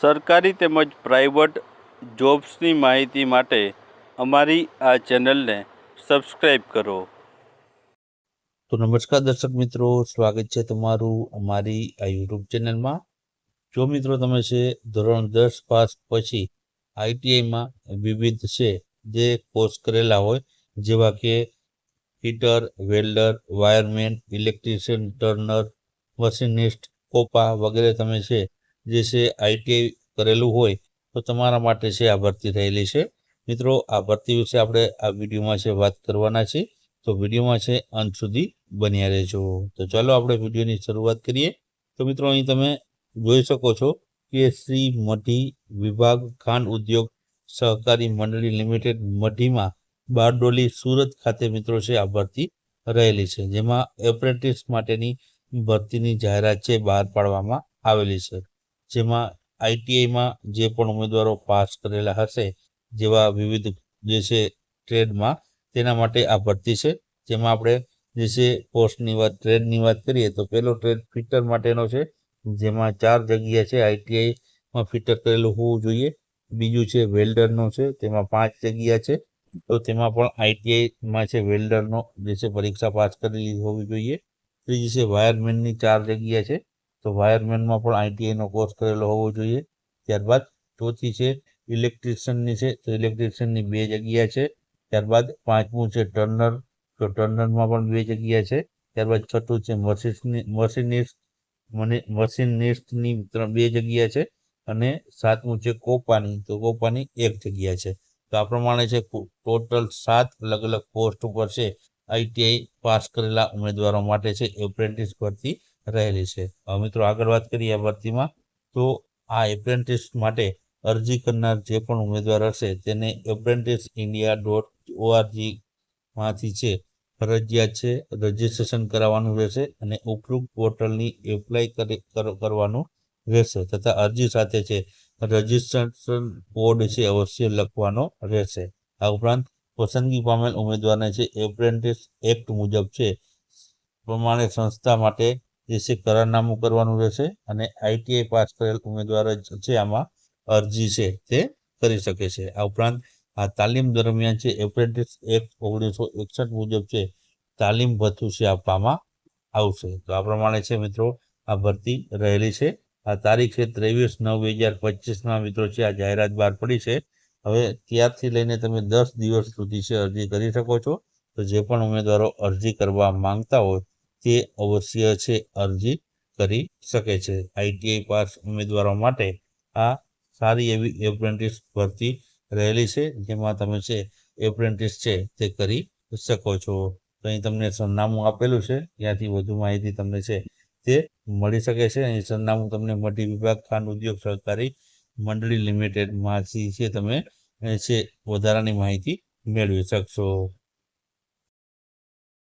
સરકારી તેમજ પ્રાઇવેટ જોબ્સની માહિતી માટે અમારી આ ચેનલને સબસ્ક્રાઈબ કરો. તો નમસ્કાર દર્શક મિત્રો, સ્વાગત છે તમારું અમારી આ યુટ્યુબ ચેનલમાં. જો મિત્રો તમે છે ધોરણ દસ પાસ પછી આઈટીઆઈમાં વિવિધ છે જે કોર્સ કરેલા હોય, જેવા કે fitter welder, wireman, electrician, turner, machinist, COPA વગેરે તમે છે જે છે આઈટીઆઈ કરેલું હોય, તો તમારા માટે છે આ ભરતી થયેલી છે. મિત્રો, આ ભરતી વિશે આપણે આ વિડીયોમાં છે વાત કરવાના છે તો વિડીયોમાં છે અંત સુધી બન્યા રહેજો. તો ચાલો આપણે વિડીયોની શરૂઆત કરીએ. તો મિત્રો, અહીં તમે જોઈ શકો છો કે શ્રી મઢી વિભાગ ખાંડ ઉદ્યોગ સહકારી મંડળી લિમિટેડ મઢીમાં બારડોલી સુરત ખાતે મિત્રો છે આ ભરતી રહેલી છે, જેમાં એપ્રેન્ટિસ માટેની ભરતીની જાહેરાત છે બહાર પાડવામાં આવેલી છે. જેમાં આઈટીઆઈમાં જે પણ ઉમેદવારો પાસ કરેલા હશે, જેવા વિવિધ જે છે ટ્રેડમાં, તેના માટે આ ભરતી છે. જેમાં આપણે જે છે પોસ્ટની વાત, ટ્રેડની વાત કરીએ તો પહેલો ટ્રેડ ફિટર માટેનો છે, જેમાં ચાર જગ્યા છે. આઈટીઆઈમાં ફિટર કરેલું હોવું જોઈએ. બીજું છે વેલ્ડરનો છે, તેમાં પાંચ જગ્યા છે. તો તેમાં પણ આઈટીઆઈમાં છે વેલ્ડરનો જે છે પરીક્ષા પાસ કરેલી હોવી જોઈએ. ત્રીજી છે વાયરમેનની ચાર જગ્યા છે. તો વાયરમેનમાં પણ આઈટીઆઈનો કોર્સ કરેલો હોવો જોઈએ. ત્યારબાદ ચોથી છે ઇલેક્ટ્રિશિયનની છે, તો ઇલેક્ટ્રિશિયનની બે જગ્યા છે. ત્યારબાદ પાંચમું છે ટર્નર, તો ટર્નરમાં પણ બે જગ્યા છે. ત્યારબાદ છઠ્ઠું છે મશીની મશીનિસ્ટ, મને ત્રણ બે જગ્યા છે. અને સાતમું છે કોપાની, તો કોપાની એક જગ્યા છે. તો આ પ્રમાણે છે ટોટલ સાત અલગ અલગ પોસ્ટ ઉપર છે આઈટીઆઈ પાસ કરેલા ઉમેદવારો માટે છે એપ્રેન્ટિસ ભરતી. રહેલી છે. મિત્રો આગળ વાત કરીએ આ ભરતીમાં તો આ એપ્રેન્ટિસ માટે અરજી કરનાર જે પણ ઉમેદવાર હશે તેને એપ્રેન્ટિસ ઇન્ડિયા ડોટ ઓઆરજી માંથી છે ફરજિયાત છે રજિસ્ટ્રેશન કરાવવાનું રહેશે અને ઉપરોક્ત પોર્ટલની એપ્લાય કરી, કર- કરવાનું રહેશે તથા અરજી સાથે છે રજિસ્ટ્રેશન કોડ છે અવશ્ય લખવાનો રહેશે. આ ઉપરાંત પસંદગી પામેલ ઉમેદવારને છે એપ્રેન્ટિસ એક્ટ મુજબ છે, પ્રમાણે સંસ્થા માટે જે કરારનામું કરવાનું રહેશે અને આઈટીઆઈ પાસ કરેલ ઉમેદવાર છે આમાં અરજી છે તે કરી શકે છે. આ ઉપરાંત આ તાલીમ દરમિયાન છે એપ્રેન્ટિસ એક્ટ ઓગણીસો એકસઠ મુજબ છે તાલીમ ભથ્થું છે આપવામાં આવશે. તો આ પ્રમાણે છે મિત્રો આ ભરતી રહેલી છે. આ તારીખ છે ત્રેવીસ નવ બે હજાર પચીસમાં મિત્રો છે આ જાહેરાત બહાર પડી છે. હવે ત્યારથી લઈને તમે દસ દિવસ સુધી છે અરજી કરી શકો છો. તો જે પણ ઉમેદવારો અરજી કરવા માંગતા હોય તે અવશ્ય છે અરજી કરી શકે છે. આઈટીઆઈ પાસ ઉમેદવારો માટે આ સારી એવી એપ્રેન્ટિસ ભરતી રહેલી છે, જેમાં તમે છે એપ્રેન્ટિસ છે તે કરી શકો છો. તો અહીં તમને સરનામું આપેલું છે. ત્યાંથી વધુ માહિતી તમને છે તે મળી શકે છે. અહીં સરનામું તમને મઢી વિભાગ ખાંડ ઉદ્યોગ સહકારી મંડળી લિમિટેડમાંથી છે તમે છે વધારાની માહિતી મેળવી શકશો.